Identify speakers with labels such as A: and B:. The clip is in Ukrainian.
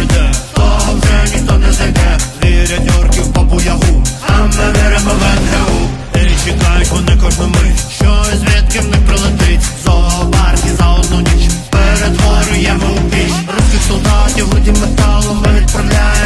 A: прийде, слава вже ніхто не зайде, вірять орків в папу ягу, а ми віримо в НГУ І чекають вони кожну мить, що звідки в них прилетить, зообарки за одну ніч. Перетворюємо у піч, русських солдатів, годі металу ми відправляємо.